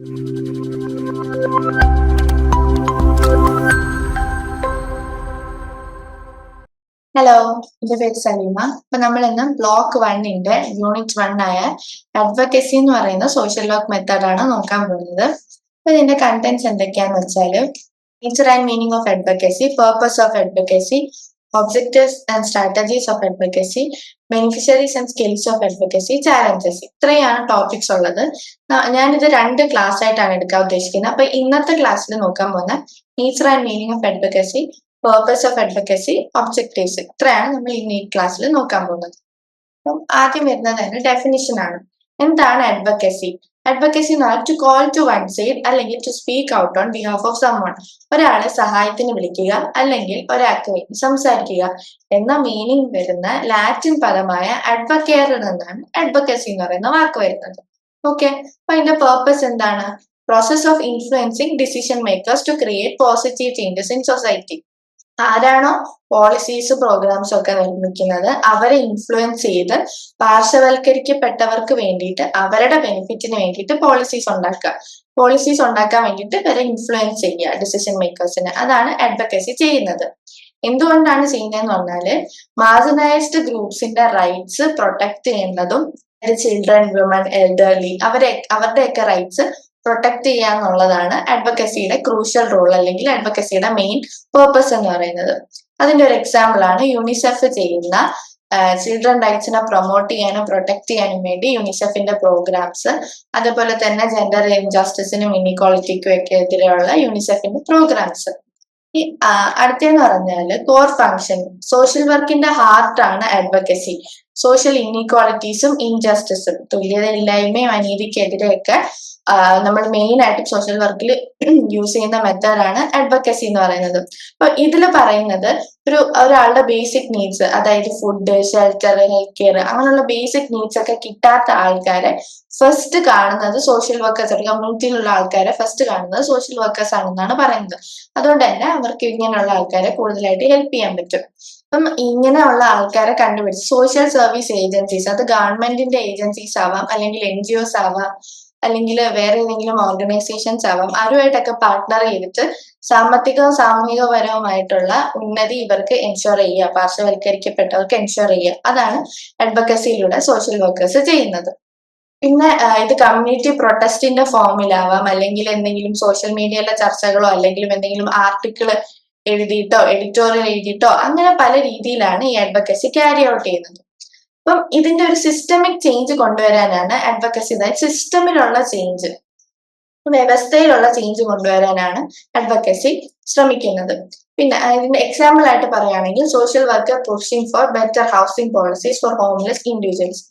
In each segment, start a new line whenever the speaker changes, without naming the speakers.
Hello എന്റെ പേര് സലീമ. അപ്പൊ നമ്മൾ ഇന്ന് ബ്ലോക്ക് വണ്ണിന്റെ യൂണിറ്റ് വൺ ആയ അഡ്വക്കസി എന്ന് പറയുന്ന സോഷ്യൽ വർക്ക് മെത്തേഡാണ് നോക്കാൻ പോകുന്നത്. അപ്പൊ ഇതിന്റെ കണ്ടന്റ്സ് എന്തൊക്കെയാന്ന് വെച്ചാൽ nature and meaning of advocacy purpose of advocacy objectives and strategies of advocacy beneficiaries and skills of advocacy challenges ഇത്രയാണ് ടോപ്പിക്സ് ഉള്ളത്. ഞാനിത് രണ്ട് ക്ലാസ് ആയിട്ടാണ് എടുക്കാൻ ഉദ്ദേശിക്കുന്നത്. അപ്പൊ ഇന്നത്തെ ക്ലാസ്സിൽ നോക്കാൻ പോകുന്ന nature and meaning of advocacy purpose of advocacy objectives ഇത്രയാണ് നമ്മൾ ഇന്ന് ഈ ക്ലാസ്സിൽ നോക്കാൻ പോകുന്നത്. അപ്പം ആദ്യം വരുന്നത് തന്നെ ഡെഫിനിഷൻ ആണ്. എന്താണ് അഡ്വക്കസി അഡ്വക്കസി പറഞ്ഞാൽ to call to one side അല്ലെങ്കിൽ to speak out on behalf of summon ഒരാളെ സഹായത്തിന് വിളിക്കുക അല്ലെങ്കിൽ ഒരാൾക്ക് വേണ്ടി സംസാരിക്കുക എന്ന മീനിങ് വരുന്ന ലാറ്റിൻ പദമായ അഡ്വക്കേറിൽ നിന്നാണ് അഡ്വക്കസി എന്ന് പറയുന്ന വാക്ക് വരുന്നത്. ഓക്കെ അപ്പൊ അതിന്റെ പേർപ്പസ് എന്താണ്? Process of influencing decision makers to create positive changes in society ആരാണോ പോളിസീസ് പ്രോഗ്രാംസ് ഒക്കെ നിർമ്മിക്കുന്നത് അവരെ ഇൻഫ്ലുവൻസ് ചെയ്ത് പാർശ്വവൽക്കരിക്കപ്പെട്ടവർക്ക് വേണ്ടിയിട്ട് അവരുടെ ബെനിഫിറ്റിന് വേണ്ടിയിട്ട് പോളിസീസ് ഉണ്ടാക്കുക. പോളിസീസ് ഉണ്ടാക്കാൻ വേണ്ടിയിട്ട് ഇവരെ ഇൻഫ്ലുവൻസ് ചെയ്യുക ഡിസിഷൻ മേക്കേഴ്സിന് അതാണ് അഡ്വക്കസി ചെയ്യുന്നത്. എന്തുകൊണ്ടാണ് ചെയ്യുന്നതെന്ന് പറഞ്ഞാൽ മാർജിനൈസ്ഡ് ഗ്രൂപ്പ്സിന്റെ റൈറ്റ്സ് പ്രൊട്ടക്ട് ചെയ്യുന്നതും ചിൽഡ്രൻ വിമൻ എൽഡർലി അവരെ അവരുടെയൊക്കെ റൈറ്റ്സ് പ്രൊട്ടക്ട് ചെയ്യുക എന്നുള്ളതാണ് അഡ്വക്കസിയുടെ ക്രൂഷ്യൽ റോൾ അല്ലെങ്കിൽ അഡ്വക്കസിയുടെ മെയിൻ പേർപ്പസ് എന്ന് പറയുന്നത്. അതിന്റെ ഒരു എക്സാമ്പിൾ ആണ് യൂണിസെഫ് ചെയ്യുന്ന ചിൽഡ്രൻ റൈറ്റ്സിനെ പ്രൊമോട്ട് ചെയ്യാനും പ്രൊട്ടക്ട് ചെയ്യാനും വേണ്ടി യൂണിസെഫിന്റെ പ്രോഗ്രാംസ് അതുപോലെ തന്നെ ജെൻഡർ ഇൻജസ്റ്റിസിനും ഇനിക്വാളിറ്റിക്കും ഒക്കെ എതിരെയുള്ള യൂണിസെഫിന്റെ പ്രോഗ്രാംസ് ഈ അടുത്തെന്ന് പറഞ്ഞാൽ കോർ ഫങ്ഷൻ സോഷ്യൽ വർക്കിന്റെ ഹാർട്ടാണ് അഡ്വക്കസി സോഷ്യൽ ഇനിക്വാളിറ്റീസും ഇൻജസ്റ്റിസും തുല്യതയില്ലായ്മയും അനീതിക്കെതിരെയൊക്കെ നമ്മൾ മെയിൻ ആയിട്ട് സോഷ്യൽ വർക്കിൽ യൂസ് ചെയ്യുന്ന മെത്തേഡാണ് അഡ്വക്കസി എന്ന് പറയുന്നത്. അപ്പൊ ഇതിൽ പറയുന്നത് ഒരു ഒരാളുടെ ബേസിക് നീഡ്സ് അതായത് ഫുഡ് ഷെൽട്ടർ ഹെൽത്ത് കെയർ അങ്ങനെയുള്ള ബേസിക് നീഡ്സ് ഒക്കെ കിട്ടാത്ത ആൾക്കാരെ ഫസ്റ്റ് കാണുന്നത് സോഷ്യൽ വർക്കേഴ്സ് അല്ലെങ്കിൽ കമ്മ്യൂണിറ്റിയിലുള്ള ആൾക്കാരെ ഫസ്റ്റ് കാണുന്നത് സോഷ്യൽ വർക്കേഴ്സ് ആണെന്നാണ് പറയുന്നത്. അതുകൊണ്ട് തന്നെ അവർക്ക് ഇങ്ങനെയുള്ള ആൾക്കാരെ കൂടുതലായിട്ട് ഹെൽപ്പ് ചെയ്യാൻ പറ്റും. അപ്പം ഇങ്ങനെയുള്ള ആൾക്കാരെ കണ്ടുപിടിച്ച് സോഷ്യൽ സർവീസ് ഏജൻസീസ് അത് ഗവൺമെന്റിന്റെ ഏജൻസീസ് ആവാം അല്ലെങ്കിൽ എൻ ജി ഒസ് ആവാം അല്ലെങ്കിൽ വേറെ ഏതെങ്കിലും ഓർഗനൈസേഷൻസ് ആവാം ആരുമായിട്ടൊക്കെ പാർട്ണർ ചെയ്തിട്ട് സാമ്പത്തികവും സാമൂഹികപരവുമായിട്ടുള്ള ഉന്നതി ഇവർക്ക് എൻഷുർ ചെയ്യുക പാർശ്വവൽക്കരിക്കപ്പെട്ടവർക്ക് എൻഷുർ ചെയ്യുക. അതാണ് അഡ്വക്കസിയിലൂടെ സോഷ്യൽ വർക്കേഴ്സ് ചെയ്യുന്നത്. പിന്നെ ഇത് കമ്മ്യൂണിറ്റി പ്രൊട്ടസ്റ്റിന്റെ ഫോമിലാവാം അല്ലെങ്കിൽ എന്തെങ്കിലും സോഷ്യൽ മീഡിയയിലെ ചർച്ചകളോ അല്ലെങ്കിൽ എന്തെങ്കിലും ആർട്ടിക്കിൾ എഴുതിയിട്ടോ എഡിറ്റോറിയൽ എഴുതിയിട്ടോ അങ്ങനെ പല രീതിയിലാണ് ഈ അഡ്വക്കസി ക്യാരി ഔട്ട് ചെയ്യുന്നത്. അപ്പം ഇതിന്റെ ഒരു സിസ്റ്റമിക് ചേഞ്ച് കൊണ്ടുവരാനാണ് അഡ്വക്കസി അതായത് സിസ്റ്റമിലുള്ള ചേഞ്ച് വ്യവസ്ഥയിലുള്ള ചേഞ്ച് കൊണ്ടുവരാനാണ് അഡ്വക്കസി ശ്രമിക്കുന്നത്. പിന്നെ ഇതിന്റെ എക്സാമ്പിൾ ആയിട്ട് പറയുകയാണെങ്കിൽ social worker pushing for better housing policies for homeless individuals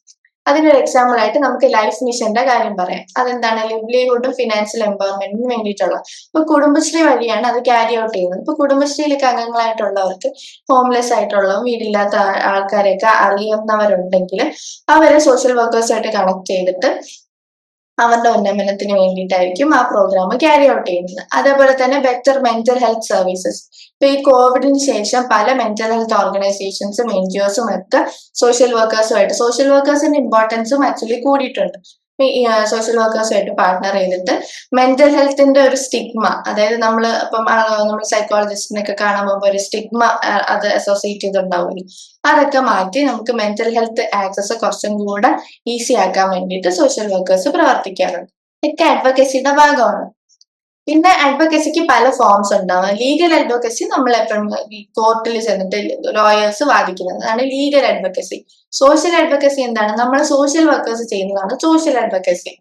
അതിനൊരു എക്സാമ്പിൾ ആയിട്ട് നമുക്ക് ലൈഫ് മിഷന്റെ കാര്യം പറയാം. അതെന്താണ്? ലിവ്ലിഹുഡും ഫിനാൻഷ്യൽ എംപവർമെന്റിനും വേണ്ടിയിട്ടുള്ള ഇപ്പൊ കുടുംബശ്രീ വഴിയാണ് അത് ക്യാരി ഔട്ട് ചെയ്യുന്നത്. ഇപ്പൊ കുടുംബശ്രീയിലേക്ക് അംഗങ്ങളായിട്ടുള്ളവർക്ക് ഹോംലെസ് ആയിട്ടുള്ളവർ വീടില്ലാത്ത ആൾക്കാരെയൊക്കെ അറിയുന്നവരുണ്ടെങ്കിൽ അവരെ സോഷ്യൽ വർക്കേഴ്സായിട്ട് കണക്ട് ചെയ്തിട്ട് അവരുടെ ഉന്നമനത്തിന് വേണ്ടിയിട്ടായിരിക്കും ആ പ്രോഗ്രാം ക്യാരി ഔട്ട് ചെയ്യുന്നത്. അതേപോലെ തന്നെ ബെറ്റർ മെന്റൽ ഹെൽത്ത് സർവീസസ് ഇപ്പൊ ഈ കോവിഡിന് ശേഷം പല മെന്റൽ ഹെൽത്ത് ഓർഗനൈസേഷൻസും എൻ ജി ഒസും ഒക്കെ സോഷ്യൽ വർക്കേഴ്സുമായിട്ട് സോഷ്യൽ വർക്കേഴ്സിന്റെ ഇമ്പോർട്ടൻസും ആക്ച്വലി കൂടിയിട്ടുണ്ട്. സോഷ്യൽ വർക്കേഴ്സുമായിട്ട് പാർട്ട്ണർ ചെയ്തിട്ട് മെന്റൽ ഹെൽത്തിന്റെ ഒരു സ്റ്റിഗ്മ അതായത് നമ്മൾ ഇപ്പം നമ്മൾ സൈക്കോളജിസ്റ്റിനൊക്കെ കാണാൻ പോകുമ്പോൾ ഒരു സ്റ്റിഗ്മ അത് അസോസിയേറ്റ് ചെയ്തിട്ടുണ്ടാവില്ല അതൊക്കെ മാറ്റി നമുക്ക് മെന്റൽ ഹെൽത്ത് ആക്സസ് കുറച്ചും കൂടെ ഈസി ആക്കാൻ വേണ്ടിയിട്ട് സോഷ്യൽ വർക്കേഴ്സ് പ്രവർത്തിക്കാറുണ്ട്. ഇതൊക്കെ അഡ്വക്കസിയുടെ ഭാഗമാണ്. പിന്നെ അഡ്വക്കസിക്ക് പല ഫോംസ് ഉണ്ടാവും. ലീഗൽ അഡ്വക്കസി നമ്മൾ എപ്പോഴും കോർട്ടിൽ ചെന്നിട്ട് ലോയേഴ്സ് വാദിക്കുന്നത് അതാണ് ലീഗൽ അഡ്വക്കസി സോഷ്യൽ അഡ്വക്കസി എന്താണ്? നമ്മൾ സോഷ്യൽ വർക്കേഴ്സ് ചെയ്യുന്നതാണ് social advocacy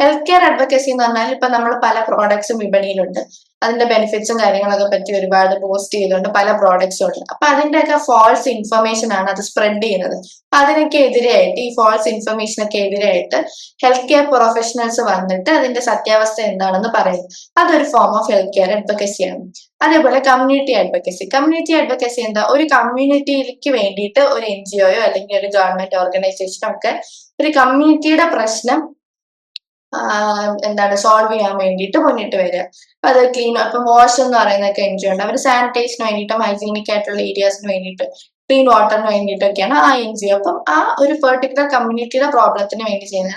health care advocacy എന്ന് പറഞ്ഞാൽ ഇപ്പൊ നമ്മൾ പല പ്രോഡക്ട്സും വിപണിയിലുണ്ട്. അതിന്റെ ബെനിഫിറ്റ്സും കാര്യങ്ങളൊക്കെ പറ്റി ഒരുപാട് പോസ്റ്റ് ചെയ്തുകൊണ്ട് പല പ്രോഡക്ട്സും ഉണ്ട്. അപ്പൊ അതിന്റെയൊക്കെ ഫോൾസ് ഇൻഫർമേഷൻ ആണ് അത് സ്പ്രെഡ് ചെയ്യുന്നത്. അപ്പൊ അതിനൊക്കെ എതിരെയായിട്ട് ഈ ഫോൾസ് ഇൻഫർമേഷനൊക്കെ എതിരായിട്ട് ഹെൽത്ത് കെയർ പ്രൊഫഷണൽസ് വന്നിട്ട് അതിന്റെ സത്യാവസ്ഥ എന്താണെന്ന് പറയും അതൊരു form of health care advocacy ആണ്. അതേപോലെ കമ്മ്യൂണിറ്റി അഡ്വക്കസി കമ്മ്യൂണിറ്റി അഡ്വക്കസി എന്താ? ഒരു കമ്മ്യൂണിറ്റിക്ക് വേണ്ടിയിട്ട് ഒരു എൻ ജി ഒയോ അല്ലെങ്കിൽ ഒരു ഗവൺമെന്റ് ഓർഗനൈസേഷനോ ഒക്കെ ഒരു കമ്മ്യൂണിറ്റിയുടെ പ്രശ്നം എന്താണ് സോൾവ് ചെയ്യാൻ വേണ്ടിയിട്ട് മുന്നിട്ട് വരിക. അപ്പൊ അത് ക്ലീൻ അപ്പൊ വാഷ് എന്ന് പറയുന്നൊക്കെ എൻ ജി ഉണ്ട് അവർ സാനിറ്റൈസിന് വേണ്ടിയിട്ടും ഹൈജീനിക് ആയിട്ടുള്ള ഏരിയാസിന് വേണ്ടിയിട്ട് ക്ലീൻ വാട്ടറിന് വേണ്ടിയിട്ടൊക്കെയാണ് ആ എൻ ജി ഒ അപ്പം ആ ഒരു പെർട്ടിക്കുലർ കമ്മ്യൂണിറ്റിയുടെ പ്രോബ്ലത്തിന് വേണ്ടി ചെയ്യുന്ന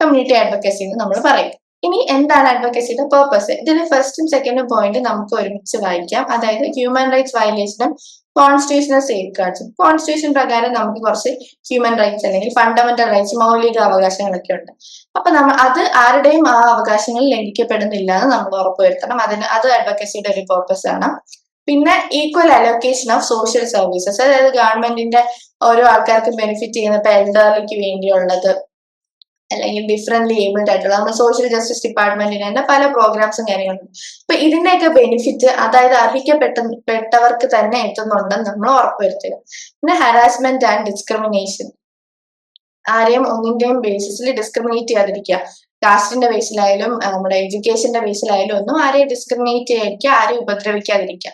കമ്മ്യൂണിറ്റി അഡ്വക്കസി എന്ന് നമ്മൾ പറയും. ഇനി എന്താണ് അഡ്വക്കസിയുടെ പേർപ്പസ് ഇതിൽ ഫസ്റ്റും സെക്കൻഡും പോയിന്റ് നമുക്ക് ഒരുമിച്ച് വായിക്കാം. അതായത് ഹ്യൂമൻ റൈറ്റ്സ് വയലേഷനും കോൺസ്റ്റിറ്റ്യൂഷണൽ സേഫ് ഗാർഡ്സും കോൺസ്റ്റിറ്റ്യൂഷൻ പ്രകാരം നമുക്ക് കുറച്ച് ഹ്യൂമൻ റൈറ്റ്സ് അല്ലെങ്കിൽ ഫണ്ടമെന്റൽ റൈറ്റ്സ് മൗലിക അവകാശങ്ങളൊക്കെ ഉണ്ട്. അപ്പൊ നമ്മൾ അത് ആരുടെയും ആ അവകാശങ്ങൾ ലംഘിക്കപ്പെടുന്നില്ല എന്ന് നമ്മൾ ഉറപ്പുവരുത്തണം. അതിന് അത് അഡ്വക്കസിയുടെ ഒരു പേർപ്പസ് ആണ്. പിന്നെ equal allocation of social services അതായത് ഗവൺമെന്റിന്റെ ഓരോ ആൾക്കാർക്കും ബെനിഫിറ്റ് ചെയ്യുന്ന ഇപ്പൊ എൽഡർലിക്ക് വേണ്ടിയുള്ളത് അല്ലെങ്കിൽ ഡിഫറെന്റ്ലി ഏബിൾഡ് ആയിട്ടുള്ള നമ്മുടെ സോഷ്യൽ ജസ്റ്റിസ് ഡിപ്പാർട്ട്മെന്റിന് തന്നെ പല പ്രോഗ്രാംസും കാര്യങ്ങളും. അപ്പൊ ഇതിന്റെയൊക്കെ ബെനിഫിറ്റ് അതായത് അർഹിക്കപ്പെട്ട പെട്ടവർക്ക് തന്നെ എത്തുന്നുണ്ടെന്ന് നമ്മൾ ഉറപ്പുവരുത്തുക. പിന്നെ ഹറാസ്മെന്റ് ആൻഡ് ഡിസ്ക്രിമിനേഷൻ ആരെയും ഒന്നിന്റെയും ബേസിസിൽ ഡിസ്ക്രിമിനേറ്റ് ചെയ്യാതിരിക്കുക. കാസ്റ്റിന്റെ ബേസിലായാലും നമ്മുടെ എഡ്യൂക്കേഷന്റെ ബേസിലായാലും ഒന്നും ആരെയും ഡിസ്ക്രിമിനേറ്റ് ചെയ്യാതിരിക്കുക ആരെയും ഉപദ്രവിക്കാതിരിക്കുക.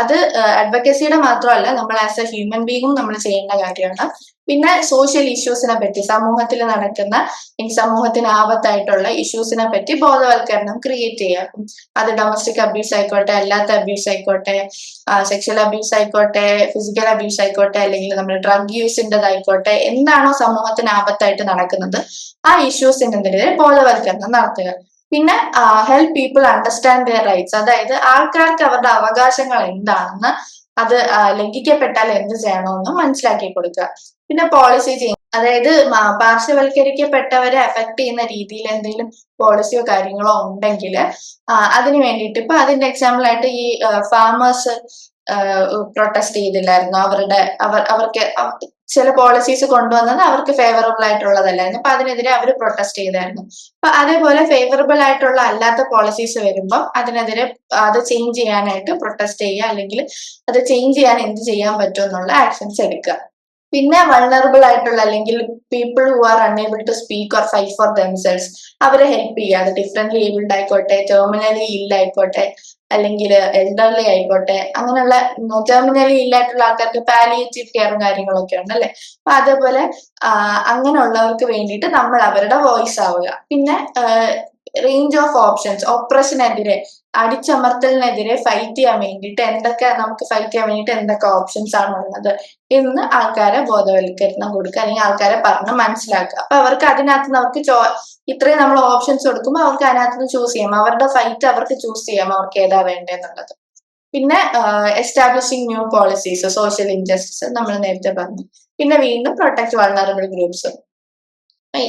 അത് അഡ്വക്കസിയുടെ മാത്രമല്ല നമ്മൾ ആസ് എ ഹ്യൂമൻ ബീങ്ങും നമ്മൾ ചെയ്യേണ്ട കാര്യമാണ്. പിന്നെ സോഷ്യൽ ഇഷ്യൂസിനെ പറ്റി സമൂഹത്തിൽ നടക്കുന്ന സമൂഹത്തിന് ആപത്തായിട്ടുള്ള ഇഷ്യൂസിനെ പറ്റി ബോധവൽക്കരണം ക്രിയേറ്റ് ചെയ്യുക അത് ഡൊമസ്റ്റിക് അബ്യൂസ് ആയിക്കോട്ടെ അല്ലാത്ത അബ്യൂസ് ആയിക്കോട്ടെ സെക്ഷൽ അബ്യൂസ് ആയിക്കോട്ടെ ഫിസിക്കൽ അബ്യൂസ് ആയിക്കോട്ടെ അല്ലെങ്കിൽ നമ്മുടെ ഡ്രഗ് യൂസിന്റെതായിക്കോട്ടെ എന്താണോ സമൂഹത്തിന് ആപത്തായിട്ട് നടക്കുന്നത് ആ ഇഷ്യൂസിനെതിരെ ബോധവൽക്കരണം നടത്തുക. പിന്നെ help people understand their rights അതായത് ആൾക്കാർക്ക് അവരുടെ അവകാശങ്ങൾ എന്താണെന്ന് അത് ലംഘിക്കപ്പെട്ടാൽ എന്ത് ചെയ്യണമെന്ന് മനസ്സിലാക്കി കൊടുക്കുക. പിന്നെ പോളിസി ചെയ്യും അതായത് പാർശ്വവൽക്കരിക്കപ്പെട്ടവരെ അഫക്ട് ചെയ്യുന്ന രീതിയിൽ എന്തെങ്കിലും പോളിസിയോ കാര്യങ്ങളോ ഉണ്ടെങ്കിൽ അതിന് വേണ്ടിയിട്ട് ഇപ്പൊ അതിന്റെ എക്സാമ്പിൾ ആയിട്ട് ഈ ഫാമേഴ്സ് പ്രൊട്ടസ്റ്റ് ചെയ്തില്ലായിരുന്നു? അവരുടെ അവർ അവർക്ക് ചില പോളിസീസ് കൊണ്ടുവന്നത് അവർക്ക് ഫേവറബിൾ ആയിട്ടുള്ളതല്ലായിരുന്നു. അപ്പൊ അതിനെതിരെ അവർ പ്രൊട്ടസ്റ്റ് ചെയ്തായിരുന്നു. അപ്പൊ അതേപോലെ ഫേവറബിൾ ആയിട്ടുള്ള അല്ലാത്ത പോളിസീസ് വരുമ്പോൾ അതിനെതിരെ അത് ചേഞ്ച് ചെയ്യാനായിട്ട് പ്രൊട്ടസ്റ്റ് ചെയ്യുക അല്ലെങ്കിൽ അത് ചേഞ്ച് ചെയ്യാൻ എന്ത് ചെയ്യാൻ പറ്റുമെന്നുള്ള ആക്ഷൻസ് എടുക്കുക. പിന്നെ വൾണറബിൾ ആയിട്ടുള്ള അല്ലെങ്കിൽ people who are unable to speak or fight for themselves അവരെ ഹെൽപ്പ് ചെയ്യുക അത് ഡിഫറെന്റ് ഏബിൾഡ് ആയിക്കോട്ടെ ടെർമിനലി ഇല്ല ആയിക്കോട്ടെ അല്ലെങ്കിൽ എൽഡർലി ആയിക്കോട്ടെ അങ്ങനെയുള്ള ടെർമിനലി ഇല്ലായിട്ടുള്ള ആൾക്കാർക്ക് പാലിയേറ്റീവ് കെയറും കാര്യങ്ങളൊക്കെ ഉണ്ട് അല്ലെ? അപ്പൊ അതേപോലെ അങ്ങനെയുള്ളവർക്ക് വേണ്ടിയിട്ട് നമ്മൾ അവരുടെ വോയിസ് ആവുക. പിന്നെ റേഞ്ച് ഓഫ് ഓപ്ഷൻസ് ഓപ്പറേഷനെതിരെ അടിച്ചമർത്തലിനെതിരെ ഫൈറ്റ് ചെയ്യാൻ വേണ്ടിയിട്ട് എന്തൊക്കെ നമുക്ക് ഫൈറ്റ് ചെയ്യാൻ വേണ്ടിയിട്ട് എന്തൊക്കെ ഓപ്ഷൻസ് ആണ് ഉള്ളത് എന്ന് ആൾക്കാരെ ബോധവൽക്കരണം കൊടുക്കുക അല്ലെങ്കിൽ ആൾക്കാരെ പറഞ്ഞ് മനസ്സിലാക്കുക. അപ്പൊ അവർക്ക് അതിനകത്ത് അവർക്ക് ചോ ഇത്രയും നമ്മൾ ഓപ്ഷൻസ് കൊടുക്കുമ്പോൾ അവർക്ക് അതിനകത്ത് നിന്ന് ചൂസ് ചെയ്യാം. അവരുടെ ഫൈറ്റ് അവർക്ക് ചൂസ് ചെയ്യാം അവർക്ക് ഏതാ വേണ്ടതെന്നുള്ളത്. പിന്നെ establishing new policies social injustice നമ്മൾ നേരത്തെ പറഞ്ഞു. പിന്നെ വീണ്ടും പ്രൊട്ടക്ട് വളർന്നറബിൾ ഗ്രൂപ്പ്സ്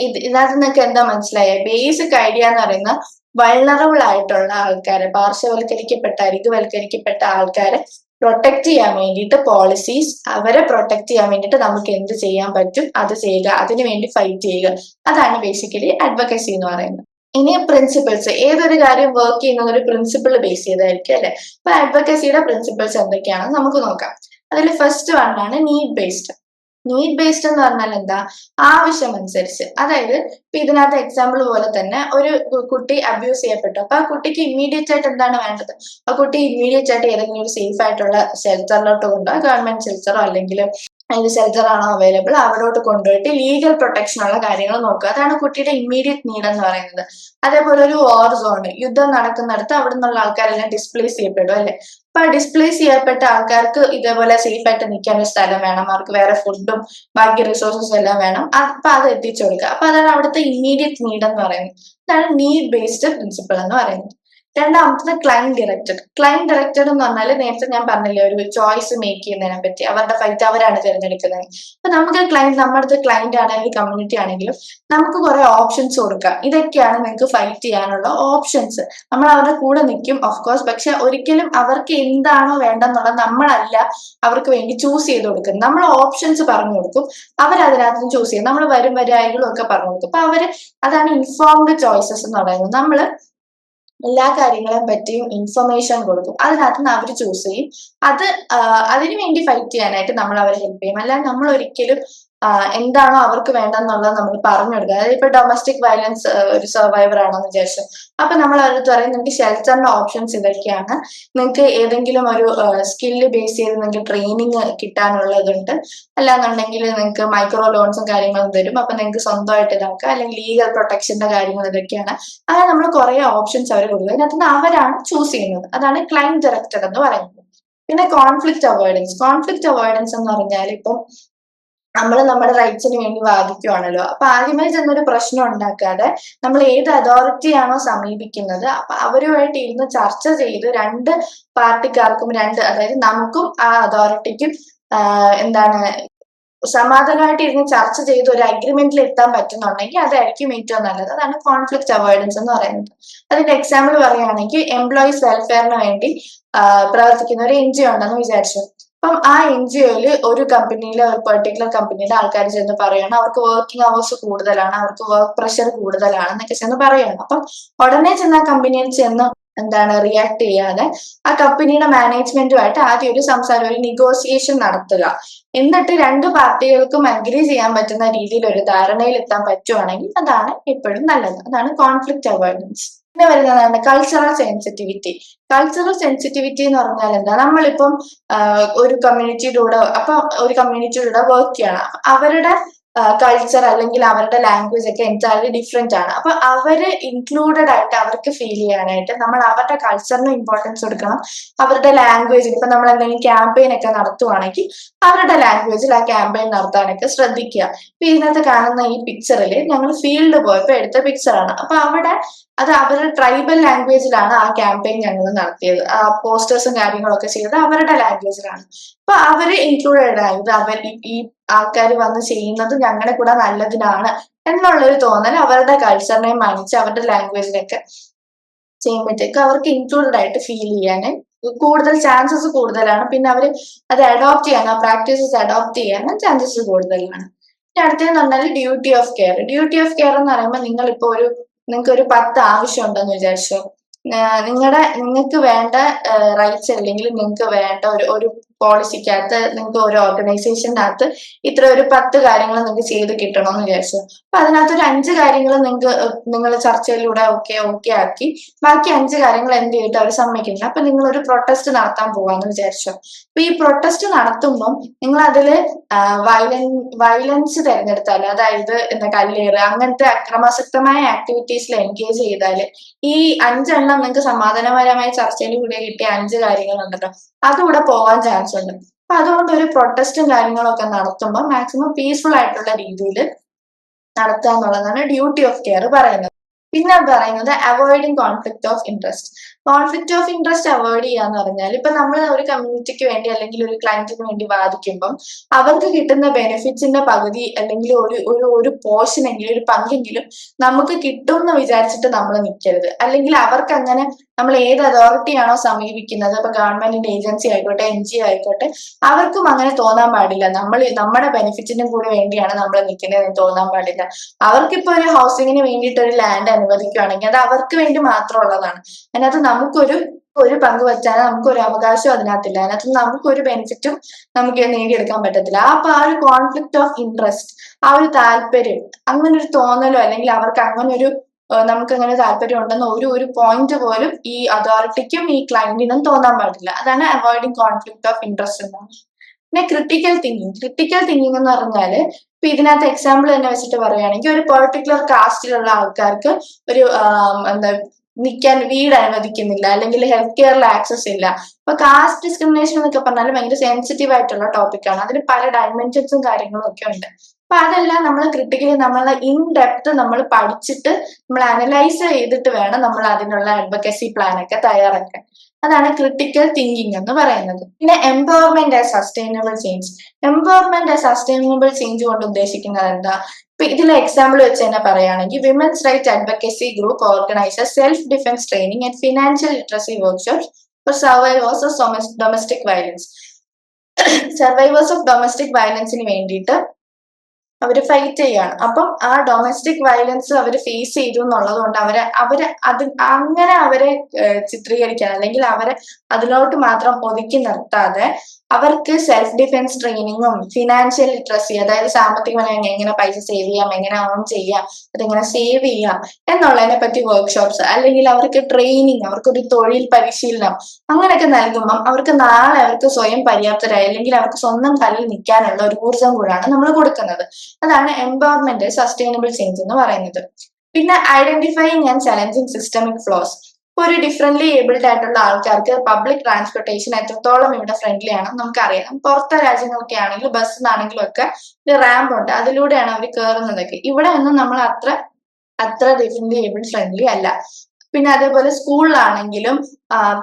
ഇത് ഇതിനകത്ത് നിങ്ങൾക്ക് എന്താ മനസ്സിലായ ബേസിക് ഐഡിയ എന്ന് പറയുന്ന വൾണറബിൾ ആയിട്ടുള്ള ആൾക്കാരെ പാർശ്വവൽക്കരിക്കപ്പെട്ട അരികുവൽക്കരിക്കപ്പെട്ട ആൾക്കാരെ പ്രൊട്ടക്ട് ചെയ്യാൻ വേണ്ടിയിട്ട് പോളിസീസ് അവരെ പ്രൊട്ടക്ട് ചെയ്യാൻ വേണ്ടിയിട്ട് നമുക്ക് എന്ത് ചെയ്യാൻ പറ്റും? അത് ചെയ്യുക അതിനുവേണ്ടി ഫൈറ്റ് ചെയ്യുക. അതാണ് ബേസിക്കലി അഡ്വക്കസി എന്ന് പറയുന്നത്. ഇനി പ്രിൻസിപ്പിൾസ് ഏതൊരു കാര്യം വർക്ക് ചെയ്യുന്ന ഒരു പ്രിൻസിപ്പിൾ ബേസ് ചെയ്തായിരിക്കും അല്ലെ? അപ്പൊ അഡ്വക്കസിയുടെ പ്രിൻസിപ്പിൾസ് എന്തൊക്കെയാണെന്ന് നമുക്ക് നോക്കാം. അതിൽ ഫസ്റ്റ് വൺ ആണ് നീഡ് ബേസ്ഡ് നീഡ് ബേസ്ഡ് എന്ന് പറഞ്ഞാൽ എന്താ? ആവശ്യം അനുസരിച്ച്. അതായത് ഇപ്പൊ ഇതിനകത്ത് എക്സാമ്പിൾ പോലെ തന്നെ ഒരു കുട്ടി അബ്യൂസ് ചെയ്യപ്പെട്ടു. അപ്പൊ ആ കുട്ടിക്ക് ഇമ്മീഡിയറ്റ് ആയിട്ട് എന്താണ് വേണ്ടത്? ആ കുട്ടി ഇമ്മീഡിയറ്റ് ആയിട്ട് ഏതെങ്കിലും ഒരു സേഫ് ആയിട്ടുള്ള ഷെൽട്ടറിലോട്ട് കൊണ്ടുപോകാം ഗവൺമെന്റ് ഷെൽട്ടറോ അല്ലെങ്കിൽ അതിന്റെ ഷെൽട്ടർ ആണോ അവൈലബിൾ അവിടോട്ട് കൊണ്ടുപോയിട്ട് ലീഗൽ പ്രൊട്ടക്ഷൻ ഉള്ള കാര്യങ്ങൾ നോക്കുക. അതാണ് കുട്ടിയുടെ ഇമ്മീഡിയറ്റ് നീഡ് എന്ന് പറയുന്നത്. അതേപോലെ ഒരു വാർ സോൺ യുദ്ധം നടക്കുന്നിടത്ത് അവിടെ നിന്നുള്ള ആൾക്കാരെല്ലാം ഡിസ്പ്ലേസ് ചെയ്യപ്പെടും അല്ലെ? അപ്പൊ ഡിസ്പ്ലേസ് ചെയ്യപ്പെട്ട ആൾക്കാർക്ക് ഇതേപോലെ സേഫ് ആയിട്ട് നിൽക്കാൻ ഒരു സ്ഥലം വേണം. അവർക്ക് വേറെ ഫുഡും ബാക്കി റിസോഴ്സസ് എല്ലാം വേണം. അപ്പൊ അത് എത്തിച്ചു കൊടുക്കുക. അപ്പൊ അതാണ് അവിടുത്തെ ഇമ്മീഡിയറ്റ് നീഡ് എന്ന് പറയുന്നത്. അതാണ് നീഡ് ബേസ്ഡ് പ്രിൻസിപ്പിൾ എന്ന് പറയുന്നത്. രണ്ടാമത്തത് ക്ലൈന്റ് ഡയറക്റ്റഡ് ക്ലൈന്റ് ഡയറക്റ്റഡ് എന്ന് പറഞ്ഞാൽ നേരത്തെ ഞാൻ പറഞ്ഞില്ലേ ഒരു ചോയ്സ് മേക്ക് ചെയ്യുന്നതിനെ പറ്റി. അവരുടെ ഫൈറ്റ് അവരാണ് തിരഞ്ഞെടുക്കുന്നത്. അപ്പൊ നമുക്ക് ക്ലൈന്റ് നമ്മുടെ അടുത്ത് ക്ലൈന്റ് ആണെങ്കിൽ കമ്മ്യൂണിറ്റി ആണെങ്കിലും നമുക്ക് കുറെ ഓപ്ഷൻസ് കൊടുക്കാം. ഇതൊക്കെയാണ് നിങ്ങൾക്ക് ഫൈറ്റ് ചെയ്യാനുള്ള ഓപ്ഷൻസ് നമ്മൾ അവരുടെ കൂടെ നിൽക്കും ഓഫ് കോഴ്സ് പക്ഷെ ഒരിക്കലും അവർക്ക് എന്താണോ വേണ്ടെന്നുള്ളത് നമ്മളല്ല അവർക്ക് വേണ്ടി ചൂസ് ചെയ്ത് കൊടുക്കുന്നത്. നമ്മൾ ഓപ്ഷൻസ് പറഞ്ഞു കൊടുക്കും. അവർ അതിനകത്ത് ചൂസ് ചെയ്യും. നമ്മൾ വരും വരായികളും ഒക്കെ പറഞ്ഞു കൊടുക്കും. അപ്പൊ അവർ അതാണ് ഇൻഫോംഡ് ചോയ്സസ് എന്ന് പറയുന്നത്. നമ്മൾ എല്ലാ കാര്യങ്ങളെ പറ്റിയും ഇൻഫർമേഷൻ കൊടുക്കും. അതിനകത്ത് നിന്ന് അവർ ചൂസ് ചെയ്യും. അത് അതിനു വേണ്ടി ഫൈറ്റ് ചെയ്യാനായിട്ട് നമ്മൾ അവരെ ഹെൽപ്പ് ചെയ്യും. അല്ലാതെ നമ്മൾ ഒരിക്കലും എന്താണോ അവർക്ക് വേണ്ടെന്നുള്ളത് നമ്മൾ പറഞ്ഞു കൊടുക്കുക അതായത് ഇപ്പൊ ഡൊമസ്റ്റിക് വയലൻസ് ഒരു സർവൈവർ ആണെന്ന് വിചാരിച്ചു. അപ്പൊ നമ്മൾ അടുത്ത് പറയും നിങ്ങൾക്ക് ഷെൽട്ടറിന്റെ ഓപ്ഷൻസ് ഇതൊക്കെയാണ്. നിങ്ങൾക്ക് ഏതെങ്കിലും ഒരു സ്കില്ല് ബേസ് ചെയ്ത് നിങ്ങൾക്ക് ട്രെയിനിങ് കിട്ടാനുള്ളതുണ്ട്. അല്ലാന്നുണ്ടെങ്കിൽ നിങ്ങൾക്ക് മൈക്രോ ലോൺസും കാര്യങ്ങളും തരും. അപ്പൊ നിങ്ങൾക്ക് സ്വന്തമായിട്ട് ഇതാക്കുക. അല്ലെങ്കിൽ ലീഗൽ പ്രൊട്ടക്ഷന്റെ കാര്യങ്ങൾ ഇതൊക്കെയാണ്. അങ്ങനെ നമ്മൾ കുറെ ഓപ്ഷൻസ് അവർ കൊടുക്കുക അതിനകത്ത് അവരാണ് ചൂസ് ചെയ്യുന്നത്. അതാണ് ക്ലൈന്റ് ഡയറക്ടർ എന്ന് പറയുന്നത്. പിന്നെ കോൺഫ്ലിക്റ്റ് അവോയ്ഡൻസ് കോൺഫ്ലിക്റ്റ് അവോയ്ഡൻസ് എന്ന് പറഞ്ഞാൽ ഇപ്പം നമ്മൾ നമ്മുടെ റൈറ്റ്സിന് വേണ്ടി വാദിക്കുവാണല്ലോ. അപ്പൊ ആദ്യമേ ചെന്നൊരു പ്രശ്നം ഉണ്ടാക്കാതെ നമ്മൾ ഏത് അതോറിറ്റിയാണോ സമീപിക്കുന്നത് അപ്പൊ അവരുമായിട്ട് ഇരുന്ന് ചർച്ച ചെയ്ത് രണ്ട് പാർട്ടിക്കാർക്കും രണ്ട് അതായത് നമുക്കും ആ അതോറിറ്റിക്കും എന്താണ് സമാധാനമായിട്ട് ഇരുന്ന് ചർച്ച ചെയ്ത് ഒരു അഗ്രിമെന്റിൽ എത്താൻ പറ്റുന്നുണ്ടെങ്കിൽ അതായിരിക്കും ഏറ്റവും നല്ലത്. അതാണ് കോൺഫ്ലിക്ട് അവോയ്ഡൻസ് എന്ന് പറയുന്നത്. അതിന്റെ എക്സാമ്പിൾ പറയുകയാണെങ്കിൽ എംപ്ലോയീസ് വെൽഫെയറിന് വേണ്ടി പ്രവർത്തിക്കുന്ന ഒരു എൻ ജി ഉണ്ടെന്ന് വിചാരിച്ചു. അപ്പം ആ എൻ ജി ഒയിൽ ഒരു കമ്പനിയിലെ ഒരു പെർട്ടിക്കുലർ കമ്പനിയിലെ ആൾക്കാർ ചെന്ന് പറയണം അവർക്ക് വർക്കിംഗ് അവേഴ്സ് കൂടുതലാണ് അവർക്ക് വർക്ക് പ്രഷർ കൂടുതലാണ് എന്നൊക്കെ ചെന്ന് പറയണം. അപ്പം ഉടനെ ചെന്ന് ആ കമ്പനിയിൽ ചെന്ന് എന്താണ് റിയാക്ട് ചെയ്യാതെ ആ കമ്പനിയുടെ മാനേജ്മെന്റുമായിട്ട് ആദ്യം ഒരു സംസാരം ഒരു നെഗോസിയേഷൻ നടത്തുക. എന്നിട്ട് രണ്ട് പാർട്ടികൾക്കും അഗ്രി ചെയ്യാൻ പറ്റുന്ന രീതിയിൽ ഒരു ധാരണയിൽ എത്താൻ പറ്റുവാണെങ്കിൽ അതാണ് എപ്പോഴും നല്ലത്. അതാണ് കോൺഫ്ലിക്റ്റ് അവോയ്ഡൻസ് പിന്നെ വരുന്നതാണ് കൾച്ചറൽ സെൻസിറ്റിവിറ്റി കൾച്ചറൽ സെൻസിറ്റിവിറ്റി എന്ന് പറഞ്ഞാൽ എന്താ? നമ്മളിപ്പം ഒരു കമ്മ്യൂണിറ്റിയുടെ കൂടെ അപ്പൊ ഒരു കമ്മ്യൂണിറ്റിയുടെ കൂടെ വർക്ക് ചെയ്യണം. അവരുടെ കൾച്ചർ അല്ലെങ്കിൽ അവരുടെ ലാംഗ്വേജ് ഒക്കെ എന്റയർലി ഡിഫറെന്റ് ആണ്. അപ്പൊ അവർ ഇൻക്ലൂഡഡ് ആയിട്ട് അവർക്ക് ഫീൽ ചെയ്യാനായിട്ട് നമ്മൾ അവരുടെ കൾച്ചറിന് ഇമ്പോർട്ടൻസ് കൊടുക്കണം. അവരുടെ ലാംഗ്വേജ് ഇപ്പൊ നമ്മൾ എന്തെങ്കിലും ക്യാമ്പയിൻ ഒക്കെ നടത്തുവാണെങ്കിൽ അവരുടെ ലാംഗ്വേജിൽ ആ ക്യാമ്പയിൻ നടത്താനൊക്കെ ശ്രദ്ധിക്കുക. ഇപ്പൊ ഇതിനകത്ത് കാണുന്ന ഈ പിക്ചറിൽ ഞങ്ങൾ ഫീൽഡ് പോയപ്പോൾ എടുത്ത പിക്ചറാണ് അപ്പൊ അവിടെ അത് അവരുടെ ട്രൈബൽ ലാംഗ്വേജിലാണ് ആ ക്യാമ്പയിൻ ഞങ്ങൾ നടത്തിയത്. ആ പോസ്റ്റേഴ്സും കാര്യങ്ങളൊക്കെ ചെയ്തത് അവരുടെ ലാംഗ്വേജിലാണ് അപ്പൊ അവർ ഇൻക്ലൂഡഡ് ആയത് അവർ ഈ ആൾക്കാർ വന്ന് ചെയ്യുന്നത് ഞങ്ങളുടെ കൂടെ നല്ലതിനാണ് എന്നുള്ളൊരു തോന്നൽ അവരുടെ കൾച്ചറിനെ മാനിച്ച് അവരുടെ ലാംഗ്വേജിലൊക്കെ ചെയ്യുമ്പോഴത്തേക്ക് അവർക്ക് ഇൻക്ലൂഡഡ് ആയിട്ട് ഫീൽ ചെയ്യാൻ കൂടുതൽ ചാൻസസ് കൂടുതലാണ്. പിന്നെ അവർ അത് അഡോപ്റ്റ് ചെയ്യാൻ ആ പ്രാക്ടീസസ് അഡോപ്റ്റ് ചെയ്യാനും ചാൻസസ് കൂടുതലാണ്. പിന്നെ അടുത്തതെന്ന് പറഞ്ഞാൽ duty of care duty of care എന്ന് പറയുമ്പോൾ നിങ്ങൾ ഇപ്പൊ ഒരു നിങ്ങൾക്ക് ഒരു പത്ത് ആവശ്യം ഉണ്ടെന്ന് വിചാരിച്ചോ നിങ്ങളുടെ നിങ്ങൾക്ക് വേണ്ട റൈറ്റ്സ് അല്ലെങ്കിൽ നിങ്ങൾക്ക് വേണ്ട ഒരു ഒരു പോളിസിക്കകത്ത് നിങ്ങൾക്ക് ഒരു ഓർഗനൈസേഷന്റെ അകത്ത് ഇത്ര ഒരു പത്ത് കാര്യങ്ങൾ നിങ്ങൾക്ക് ചെയ്ത് കിട്ടണമെന്ന് വിചാരിച്ചു. അപ്പൊ അതിനകത്ത് ഒരു അഞ്ച് കാര്യങ്ങൾ നിങ്ങൾക്ക് നിങ്ങൾ ചർച്ചയിലൂടെ ഓക്കെ ഓക്കെ ആക്കി. ബാക്കി അഞ്ച് കാര്യങ്ങൾ എന്ത് ചെയ്തിട്ട് അവർ സമ്മതിക്കുന്നില്ല. അപ്പൊ നിങ്ങൾ ഒരു പ്രൊട്ടസ്റ്റ് നടത്താൻ പോവാന്ന് വിചാരിച്ചു. അപ്പൊ ഈ പ്രൊട്ടസ്റ്റ് നടത്തുമ്പോൾ നിങ്ങൾ വയലൻ വയലൻസ് തിരഞ്ഞെടുത്താൽ അതായത് എന്താ കല്ലേറ് അങ്ങനത്തെ അക്രമാസക്തമായ ആക്ടിവിറ്റീസിൽ എൻഗേജ് ചെയ്താൽ ഈ അഞ്ചെണ്ണം നിങ്ങൾക്ക് സമാധാനപരമായ ചർച്ചയിൽ കൂടെ കിട്ടിയ അഞ്ച് കാര്യങ്ങളുണ്ടല്ലോ. അതുകൂടെ പോകാൻ ചാൻസ് ഉണ്ട് അപ്പൊ അതുകൊണ്ട് ഒരു പ്രൊട്ടസ്റ്റും കാര്യങ്ങളൊക്കെ നടത്തുമ്പോൾ മാക്സിമം പീസ്ഫുൾ ആയിട്ടുള്ള രീതിയിൽ നടത്തുക എന്നുള്ളതാണ് ഡ്യൂട്ടി ഓഫ് കെയർ പറയുന്നത്. പിന്നെ പറയുന്നത് avoiding conflict of interest conflict of interest avoid ചെയ്യാന്ന് പറഞ്ഞാൽ ഇപ്പൊ നമ്മൾ ഒരു കമ്മ്യൂണിറ്റിക്ക് വേണ്ടി അല്ലെങ്കിൽ ഒരു ക്ലയന്റിന് വേണ്ടി വാദിക്കുമ്പം അവർക്ക് കിട്ടുന്ന ബെനിഫിറ്റ്സിന്റെ പകുതി അല്ലെങ്കിൽ ഒരു ഒരു ഒരു പോർഷൻ എങ്കിലും ഒരു പങ്കെങ്കിലും നമുക്ക് കിട്ടും എന്ന് വിചാരിച്ചിട്ട് നമ്മൾ നിൽക്കരുത് അല്ലെങ്കിൽ അവർക്ക് അങ്ങനെ നമ്മൾ ഏത് അതോറിറ്റിയാണോ സമീപിക്കുന്നത് ഇപ്പൊ ഗവൺമെന്റിന്റെ ഏജൻസി ആയിക്കോട്ടെ എൻ ജി ഒ ആയിക്കോട്ടെ അവർക്കും അങ്ങനെ തോന്നാൻ പാടില്ല. നമ്മൾ നമ്മുടെ ബെനിഫിറ്റിനും കൂടി വേണ്ടിയാണ് നമ്മൾ നിൽക്കുന്നതെന്ന് തോന്നാൻ പാടില്ല. അവർക്കിപ്പോ ഒരു ഹൗസിങ്ങിന് വേണ്ടിയിട്ട് ഒരു ലാൻഡ് അനുവദിക്കുകയാണെങ്കിൽ അത് അവർക്ക് വേണ്ടി മാത്രമുള്ളതാണ്. അതിനകത്ത് നമുക്കൊരു ഒരു പങ്ക് വെച്ചാൽ നമുക്ക് ഒരു അവകാശം അതിനകത്തില്ല. അതിനകത്ത് നമുക്ക് ഒരു ബെനിഫിറ്റും നമുക്ക് നേടിയെടുക്കാൻ പറ്റത്തില്ല. അപ്പൊ ആ ഒരു കോൺഫ്ലിക്ട് ഓഫ് ഇൻട്രസ്റ്റ് ആ ഒരു താല്പര്യം അങ്ങനെ ഒരു തോന്നലോ അല്ലെങ്കിൽ അവർക്ക് അങ്ങനെ ഒരു നമുക്ക് അങ്ങനെ താല്പര്യം ഉണ്ടെന്ന് ഒരു ഒരു പോയിന്റ് പോലും ഈ അതോറിറ്റിക്കും ഈ ക്ലയന്റിനും തോന്നാൻ പാടില്ല. അതാണ് അവോയ്ഡിങ് കോൺഫ്ലിക്ട് ഓഫ് ഇൻട്രസ്റ്റ് എന്നാണ് പിന്നെ ക്രിട്ടിക്കൽ തിങ്കിങ് ക്രിട്ടിക്കൽ തിങ്കിങ് എന്ന് പറഞ്ഞാൽ ഇപ്പൊ ഇതിനകത്ത് എക്സാമ്പിൾ തന്നെ വെച്ചിട്ട് പറയുകയാണെങ്കിൽ ഒരു പെർട്ടിക്കുലർ കാസ്റ്റിലുള്ള ആൾക്കാർക്ക് ഒരു എന്താ നിൽക്കാൻ വീട് അനുവദിക്കുന്നില്ല അല്ലെങ്കിൽ ഹെൽത്ത് കെയറിൽ ആക്സസ് ഇല്ല. അപ്പൊ കാസ്റ്റ് ഡിസ്ക്രിമിനേഷൻ എന്നൊക്കെ പറഞ്ഞാൽ ഭയങ്കര സെൻസിറ്റീവ് ആയിട്ടുള്ള ടോപ്പിക്കാണ് അതിന് പല ഡയമെൻഷൻസും കാര്യങ്ങളും ഒക്കെ ഉണ്ട്. അപ്പൊ അതെല്ലാം നമ്മൾ ക്രിട്ടിക്കലി നമ്മൾ ഇൻ ഡെപ്ത് നമ്മൾ പഠിച്ചിട്ട് നമ്മൾ അനലൈസ് ചെയ്തിട്ട് വേണം നമ്മൾ അതിനുള്ള അഡ്വക്കസി പ്ലാൻ ഒക്കെ തയ്യാറാക്കാൻ. അതാണ് ക്രിട്ടിക്കൽ തിങ്കിങ് എന്ന് പറയുന്നത്. പിന്നെ empowerment as sustainable change empowerment as sustainable change കൊണ്ട് ഉദ്ദേശിക്കുന്നത് എന്താ? ഇപ്പൊ ഇതിലെ എക്സാമ്പിൾ വെച്ച് തന്നെ പറയുകയാണെങ്കിൽ women's right advocacy group organizer self defence training and financial literacy workshop for survivors of domestic violence survivors of domestic വയലൻസിന് വേണ്ടിയിട്ട് അവർ ഫൈറ്റ് ചെയ്യാണ് അപ്പം ആ ഡൊമസ്റ്റിക് വയലൻസ് അവർ ഫേസ് ചെയ്തു എന്നുള്ളത് കൊണ്ട് അവരെ അവരെ അത് അങ്ങനെ അവരെ ചിത്രീകരിക്കാൻ അല്ലെങ്കിൽ അവരെ അതിലോട്ട് മാത്രം ഒതുക്കി നിർത്താതെ അവർക്ക് സെൽഫ് ഡിഫെൻസ് ട്രെയിനിങ്ങും ഫിനാൻഷ്യൽ ലിറ്ററസി അതായത് സാമ്പത്തിക സാമ്പത്തികമായി എങ്ങനെ പൈസ സേവ് ചെയ്യാം എങ്ങനെ ഓൺ ചെയ്യാം അതെങ്ങനെ സേവ് ചെയ്യാം എന്നുള്ളതിനെ പറ്റി വർക്ക്ഷോപ്സ് അല്ലെങ്കിൽ അവർക്ക് ട്രെയിനിങ് അവർക്കൊരു തൊഴിൽ പരിശീലനം അങ്ങനെയൊക്കെ നൽകുമ്പം അവർക്ക് നാളെ അവർക്ക് സ്വയം പര്യാപ്തരായി അല്ലെങ്കിൽ അവർക്ക് സ്വന്തം കാലിൽ നിൽക്കാനുള്ള ഒരു ഊർജം കൂടാണ് നമ്മൾ കൊടുക്കുന്നത്. അതാണ് എംപവർമെന്റ് സസ്റ്റൈനബിൾ ചേഞ്ച് എന്ന് പറയുന്നത്. പിന്നെ identifying and challenging systemic flaws ഒരു ഡിഫറെന്റ്ലി ഏബിൾഡ് ആയിട്ടുള്ള ആൾക്കാർക്ക് പബ്ലിക് ട്രാൻസ്പോർട്ടേഷൻ എത്രത്തോളം ഇവിടെ ഫ്രണ്ട്ലി ആണെന്ന് നമുക്കറിയാം. പുറത്തെ രാജ്യങ്ങളൊക്കെ ആണെങ്കിലും ബസ്സിനാണെങ്കിലും ഒക്കെ ഒരു റാമ്പ് ഉണ്ട്. അതിലൂടെയാണ് അവർ കയറുന്നതൊക്കെ ഇവിടെ ഒന്നും നമ്മൾ അത്ര അത്ര ഡിഫറെന്റ്ലി ഏബിൾ ഫ്രണ്ട്ലി അല്ല. പിന്നെ അതേപോലെ സ്കൂളിലാണെങ്കിലും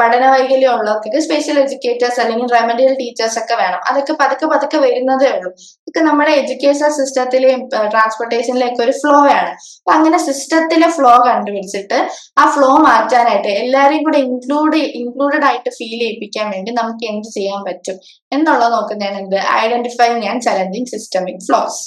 പഠന വൈകല്യം ഉള്ളവർക്കൊക്കെ സ്പെഷ്യൽ എഡ്യൂക്കേറ്റേഴ്സ് അല്ലെങ്കിൽ റെമഡിയൽ ടീച്ചേഴ്സ് ഒക്കെ വേണം. അതൊക്കെ പതുക്കെ പതുക്കെ വരുന്നതേ ഉള്ളൂ. ഇതൊക്കെ നമ്മുടെ എഡ്യൂക്കേഷൻ സിസ്റ്റത്തിലെയും ട്രാൻസ്പോർട്ടേഷനിലേക്ക് ഒരു ഫ്ലോ ആണ്. അപ്പൊ അങ്ങനെ സിസ്റ്റത്തിലെ ഫ്ലോ കണ്ടുപിടിച്ചിട്ട് ആ ഫ്ലോ മാറ്റാനായിട്ട് എല്ലാവരെയും കൂടെ ഇൻക്ലൂഡ് ഇൻക്ലൂഡഡ് ആയിട്ട് ഫീൽ ചെയ്യിപ്പിക്കാൻ വേണ്ടി നമുക്ക് എന്ത് ചെയ്യാൻ പറ്റും എന്നുള്ളത് നോക്കുന്നതാണ് എന്ത് ഐഡന്റിഫൈങ് ഞാൻ ചലഞ്ചിങ് സിസ്റ്റമിക് ഫ്ലോസ്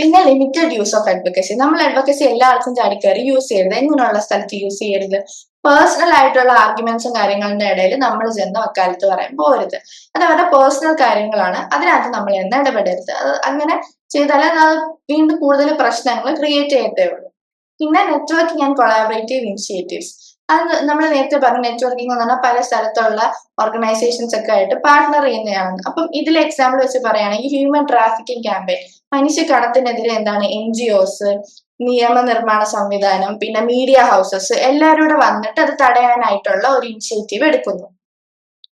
പിന്നെ ലിമിറ്റഡ് യൂസ് ഓഫ് അഡ്വക്കസി നമ്മൾ അഡ്വക്കസി എല്ലാവർക്കും ചാടിക്കയറി യൂസ് ചെയ്യരുത്. എങ്ങനെയുള്ള സ്ഥലത്ത് യൂസ് ചെയ്യരുത്. പേഴ്സണൽ ആയിട്ടുള്ള ആർഗ്യുമെന്റ്സും കാര്യങ്ങളുടെ ഇടയിൽ നമ്മൾ ചെന്ന് അക്കാലത്ത് പറയാൻ പോരുത്. അത് അവരുടെ പേഴ്സണൽ കാര്യങ്ങളാണ്. അതിനകത്ത് നമ്മൾ എന്ന് ഇടപെടരുത്. അത് അങ്ങനെ ചെയ്താൽ അത് വീണ്ടും കൂടുതൽ പ്രശ്നങ്ങൾ ക്രിയേറ്റ് ചെയ്യത്തേ ഉള്ളൂ. പിന്നെ നെറ്റ്വർക്കിംഗ് ആൻഡ് കൊളാബറേറ്റീവ് ഇനിഷ്യേറ്റീവ്സ് അത് നമ്മൾ നേരത്തെ പറഞ്ഞ നെറ്റ്വർക്കിംഗ് എന്ന് പറഞ്ഞാൽ പല സ്ഥലത്തുള്ള ഓർഗനൈസേഷൻസ് ഒക്കെ ആയിട്ട് പാർട്ട്ണർ ചെയ്യുന്നതാണ്. അപ്പം ഇതിൽ എക്സാമ്പിൾ വെച്ച് പറയുകയാണെങ്കിൽ ഹ്യൂമൻ ട്രാഫിക്കിംഗ് ക്യാമ്പയിൻ മനുഷ്യ കടത്തിനെതിരെ എന്താണ് എൻ ജി ഒസ് നിയമനിർമ്മാണ സംവിധാനം പിന്നെ മീഡിയ ഹൗസസ് എല്ലാവരും വന്നിട്ട് അത് തടയാനായിട്ടുള്ള ഒരു ഇനിഷ്യേറ്റീവ് എടുക്കുന്നു.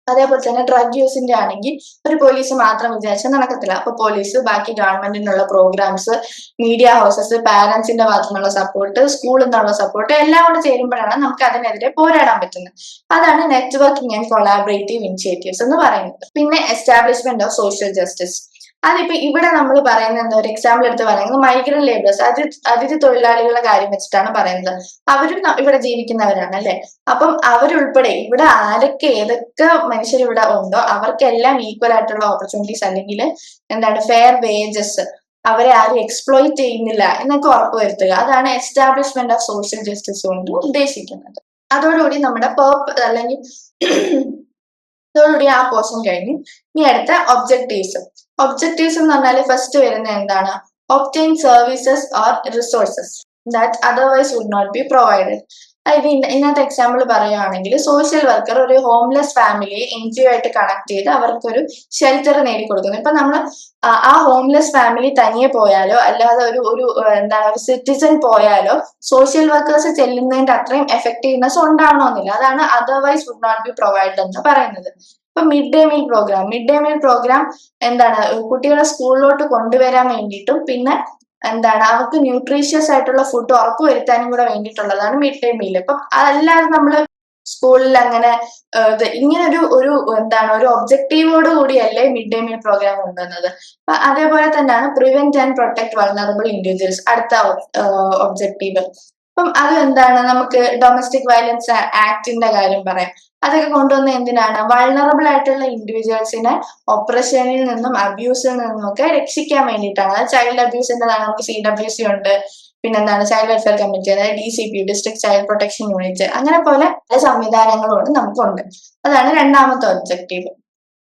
അതേപോലെ തന്നെ ഡ്രഗ് യൂസിന്റെ ആണെങ്കിൽ ഒരു പോലീസ് മാത്രം വിചാരിച്ചാൽ നടക്കത്തില്ല. അപ്പൊ പോലീസ് ബാക്കി ഗവൺമെന്റിനുള്ള പ്രോഗ്രാംസ് മീഡിയ ഹൗസസ് പാരന്റ്സിന്റെ ഭാഗത്തുനിന്നുള്ള സപ്പോർട്ട് സ്കൂളിൽ നിന്നുള്ള സപ്പോർട്ട് എല്ലാം കൂടെ ചേരുമ്പോഴാണ് നമുക്ക് അതിനെതിരെ പോരാടാൻ പറ്റുന്നത്. അതാണ് നെറ്റ്വർക്കിംഗ് ആൻഡ് കൊളാബറേറ്റീവ് ഇനിഷ്യേറ്റീവ്സ് എന്ന് പറയുന്നത്. പിന്നെ എസ്റ്റാബ്ലിഷ്മെന്റ് ഓഫ് സോഷ്യൽ ജസ്റ്റിസ് അതിപ്പോ ഇവിടെ നമ്മൾ പറയുന്ന എന്താ ഒരു എക്സാമ്പിൾ എടുത്ത് പറയുന്നത് മൈഗ്രന്റ് ലേബേഴ്സ് അതി അതിഥി തൊഴിലാളികളുടെ കാര്യം വെച്ചിട്ടാണ് പറയുന്നത്. അവരും ഇവിടെ ജീവിക്കുന്നവരാണ് അല്ലെ? അപ്പം അവരുൾപ്പെടെ ഇവിടെ ആരൊക്കെ ഏതൊക്കെ മനുഷ്യർ ഇവിടെ ഉണ്ടോ അവർക്കെല്ലാം ഈക്വൽ ആയിട്ടുള്ള ഓപ്പർച്യൂണിറ്റീസ് അല്ലെങ്കിൽ എന്താണ് ഫെയർ വേജസ് അവരെ ആരും എക്സ്പ്ലോയിറ്റ് ചെയ്യുന്നില്ല എന്നൊക്കെ ഉറപ്പുവരുത്തുക അതാണ് എസ്റ്റാബ്ലിഷ്മെന്റ് ഓഫ് സോഷ്യൽ ജസ്റ്റിസ് കൊണ്ട് ഉദ്ദേശിക്കുന്നത്. അതോടുകൂടി നമ്മുടെ പേർപ്പ് അല്ലെങ്കിൽ അതോടുകൂടി ആ പോർഷൻ കഴിഞ്ഞു ഇനി അടുത്ത ഒബ്ജക്റ്റീവ്സ് ഒബ്ജക്റ്റീവ്സ് എന്ന് പറഞ്ഞാൽ ഫസ്റ്റ് വരുന്ന എന്താണ്? Obtain services or resources that otherwise would not be provided അതായത് ഇന്ന- ഇന്നത്തെ എക്സാമ്പിൾ പറയുകയാണെങ്കിൽ സോഷ്യൽ വർക്കർ ഒരു ഹോംലെസ് ഫാമിലിയെ എൻ ജി ഒ ആയിട്ട് കണക്ട് ചെയ്ത് അവർക്കൊരു ഷെൽട്ടർ നേടിക്കൊടുക്കുന്നു ഇപ്പൊ നമ്മൾ ആ ഹോംലെസ് ഫാമിലി തനിയെ പോയാലോ അല്ലാതെ ഒരു ഒരു എന്താണ് ഒരു സിറ്റിസൺ പോയാലോ സോഷ്യൽ വർക്കേഴ്സ് ചെല്ലുന്നതിന്റെ അത്രയും എഫക്റ്റീവ്നെസ് ഉണ്ടാവണമെന്നില്ല അതാണ് otherwise would not be provide എന്ന് പറയുന്നത്. ഇപ്പൊ mid day meal program mid day meal program എന്താണ്? കുട്ടികളെ സ്കൂളിലോട്ട് കൊണ്ടുവരാൻ വേണ്ടിയിട്ടും പിന്നെ എന്താണ്? അവർക്ക് ന്യൂട്രീഷ്യസ് ആയിട്ടുള്ള ഫുഡ് ഉറപ്പുവരുത്താനും കൂടെ വേണ്ടിയിട്ടുള്ളതാണ് മിഡ് ഡേ മീൽ ഇപ്പം അതല്ലാതെ നമ്മൾ സ്കൂളിൽ അങ്ങനെ ഇങ്ങനെ ഒരു ഒരു എന്താണ്? ഒരു ഒബ്ജക്റ്റീവോട് കൂടിയല്ലേ മിഡ് ഡേ മീൽ പ്രോഗ്രാം കൊണ്ടുവന്നത്. അപ്പൊ അതേപോലെ തന്നെയാണ് prevent and protect vulnerable individuals അടുത്ത ഒബ്ജക്റ്റീവ് അപ്പം അത് എന്താണ് നമുക്ക് ഡൊമസ്റ്റിക് വയലൻസ് ആക്ടിന്റെ കാര്യം പറയാം. അതൊക്കെ കൊണ്ടുവന്ന എന്തിനാണ്? വൾണറബിൾ ആയിട്ടുള്ള ഇൻഡിവിജ്വൽസിനെ ഓപ്പറേഷനിൽ നിന്നും അബ്യൂസിൽ നിന്നും ഒക്കെ രക്ഷിക്കാൻ വേണ്ടിയിട്ടാണ്. അത് ചൈൽഡ് അബ്യൂസിന്റെതാണ് നമുക്ക് സി ഡബ്ല്യു സി ഉണ്ട്. പിന്നെന്താണ്? ചൈൽഡ് വെൽഫെയർ കമ്മിറ്റി അതായത് D C P district child protection unit അങ്ങനെ പോലെ പല സംവിധാനങ്ങളും നമുക്കുണ്ട്. അതാണ് രണ്ടാമത്തെ ഒബ്ജക്റ്റീവ്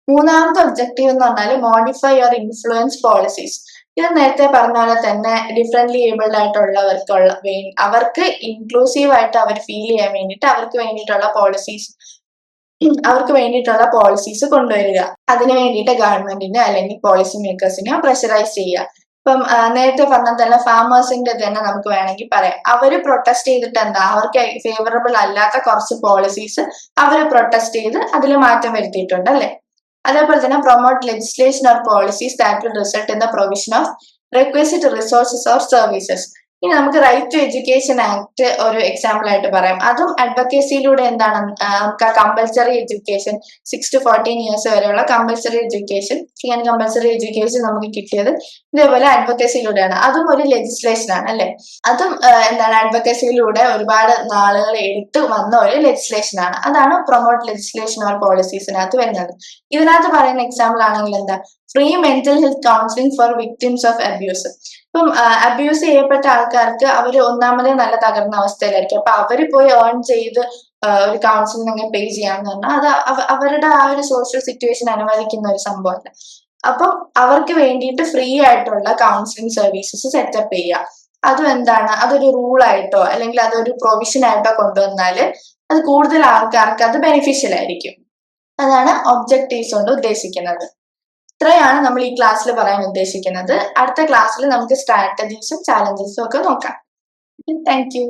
മൂന്നാമത്തെ ഒബ്ജക്റ്റീവ് എന്ന് പറഞ്ഞാൽ മോഡിഫൈ യുവർ ഇൻഫ്ലുവൻസ് പോളിസീസ് ഇത് നേരത്തെ പറഞ്ഞ പോലെ തന്നെ ഡിഫറെന്റ്ലി ഏബിൾഡ് ആയിട്ടുള്ളവർക്കുള്ള അവർക്ക് ഇൻക്ലൂസീവ് ആയിട്ട് അവർ ഫീൽ ചെയ്യാൻ വേണ്ടിയിട്ട് അവർക്ക് വേണ്ടിയിട്ടുള്ള പോളിസീസ് അവർക്ക് വേണ്ടിയിട്ടുള്ള പോളിസീസ് കൊണ്ടുവരിക. അതിന് വേണ്ടിയിട്ട് ഗവൺമെന്റിനെ അല്ലെങ്കിൽ പോളിസി മേക്കേഴ്സിനെ പ്രഷറൈസ് ചെയ്യുക. ഇപ്പം നേരത്തെ പറഞ്ഞ തന്നെ ഫാമേഴ്സിന്റെ തന്നെ നമുക്ക് വേണമെങ്കിൽ പറയാം. അവർ പ്രൊട്ടസ്റ്റ് ചെയ്തിട്ട് എന്താ? അവർക്ക് ഫേവറബിൾ അല്ലാത്ത കുറച്ച് പോളിസീസ് അവർ പ്രൊട്ടസ്റ്റ് ചെയ്ത് അതിൽ മാറ്റം വരുത്തിയിട്ടുണ്ട് അല്ലെ? അതേപോലെ തന്നെ promote legislation or policies that will result in the provision of request resources or services ഇനി നമുക്ക് റൈറ്റ് ടു എഡ്യൂക്കേഷൻ ആക്ട് ഒരു എക്സാമ്പിൾ ആയിട്ട് പറയാം. അതും അഡ്വക്കേസിയിലൂടെ എന്താണ്? നമുക്ക് ആ compulsory education six to fourteen years വരെയുള്ള compulsory education and compulsory education നമുക്ക് കിട്ടിയത് ഇതേപോലെ അഡ്വക്കേസിയിലൂടെയാണ് അതും ഒരു ലെജിസ്ലേഷൻ ആണ് അല്ലെ? അതും എന്താണ് അഡ്വക്കേസിയിലൂടെ ഒരുപാട് നാളുകൾ എടുത്തു വന്ന ഒരു ലെജിസ്ലേഷൻ ആണ്. അതാണ് പ്രൊമോട്ട് ലെജിസ്ലേഷൻ ഓർ പോളിസീസിനകത്ത് വരുന്നത്. ഇതിനകത്ത് പറയുന്ന എക്സാമ്പിൾ ആണെങ്കിൽ എന്താ? Free mental health counselling for victims of abuse ഇപ്പം അബ്യൂസ് ചെയ്യപ്പെട്ട ആൾക്കാർക്ക് അവർ ഒന്നാമതേ നല്ല തകർന്ന അവസ്ഥയിലായിരിക്കും. അപ്പൊ അവർ പോയി ഏൺ ചെയ്ത് ഒരു കൗൺസിലിംഗ് അങ്ങനെ പേ ചെയ്യാന്ന് പറഞ്ഞാൽ അത് അവരുടെ ആ ഒരു സോഷ്യൽ സിറ്റുവേഷൻ അനുവദിക്കുന്ന ഒരു സംഭവമല്ല. അപ്പം അവർക്ക് വേണ്ടിയിട്ട് ഫ്രീ ആയിട്ടുള്ള കൗൺസിലിംഗ് സർവീസസ് സെറ്റപ്പ് ചെയ്യുക. അതും എന്താണ്? അതൊരു റൂൾ ആയിട്ടോ അല്ലെങ്കിൽ അതൊരു പ്രൊവിഷൻ ആയിട്ടോ കൊണ്ടുവന്നാൽ അത് കൂടുതൽ ആൾക്കാർക്ക് അത് ബെനിഫിഷ്യൽ ആയിരിക്കും. അതാണ് ഒബ്ജക്റ്റീവ്സ് കൊണ്ട് ഉദ്ദേശിക്കുന്നത്. ഇത്രയാണ് നമ്മൾ ഈ ക്ലാസ്സിൽ പറയാൻ ഉദ്ദേശിക്കുന്നത്. അടുത്ത ക്ലാസ്സിൽ നമുക്ക് സ്ട്രാറ്റജീസും ചാലഞ്ചസും ഒക്കെ നോക്കാം. Thank you